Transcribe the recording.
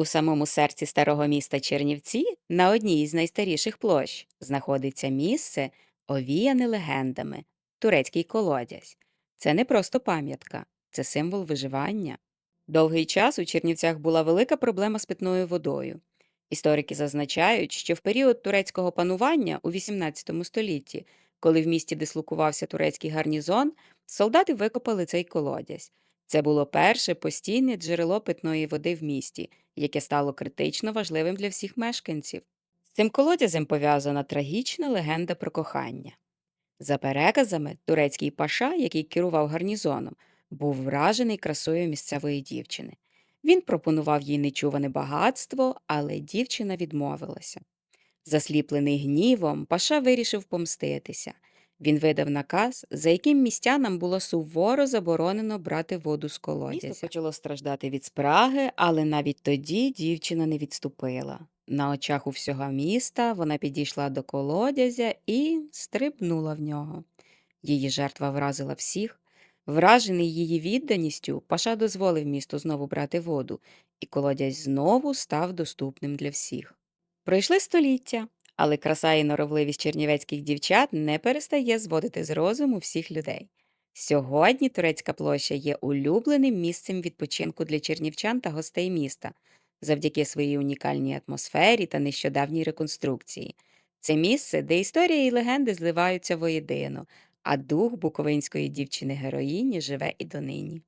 У самому серці старого міста Чернівці, на одній із найстаріших площ, знаходиться місце, овіяне легендами турецький колодязь. Це не просто пам'ятка, це символ виживання. Довгий час у Чернівцях була велика проблема з питною водою. Історики зазначають, що в період турецького панування у XVIII столітті, коли в місті дислокувався турецький гарнізон, солдати викопали цей колодязь. Це було перше постійне джерело питної води в місті, яке стало критично важливим для всіх мешканців. З цим колодязем пов'язана трагічна легенда про кохання. За переказами, турецький паша, який керував гарнізоном, був вражений красою місцевої дівчини. Він пропонував їй нечуване багатство, але дівчина відмовилася. Засліплений гнівом, паша вирішив помститися. Він видав наказ, за яким містянам було суворо заборонено брати воду з колодязя. Місто почало страждати від спраги, але навіть тоді дівчина не відступила. На очах у всього міста вона підійшла до колодязя і стрибнула в нього. Її жертва вразила всіх. Вражений її відданістю, Паша дозволив місту знову брати воду, і колодязь знову став доступним для всіх. Пройшли століття, але краса і норовливість чернівецьких дівчат не перестає зводити з розуму всіх людей. Сьогодні турецька площа є улюбленим місцем відпочинку для чернівчан та гостей міста завдяки своїй унікальній атмосфері та нещодавній реконструкції. Це місце, де історія і легенди зливаються воєдино, а дух буковинської дівчини-героїні живе і донині.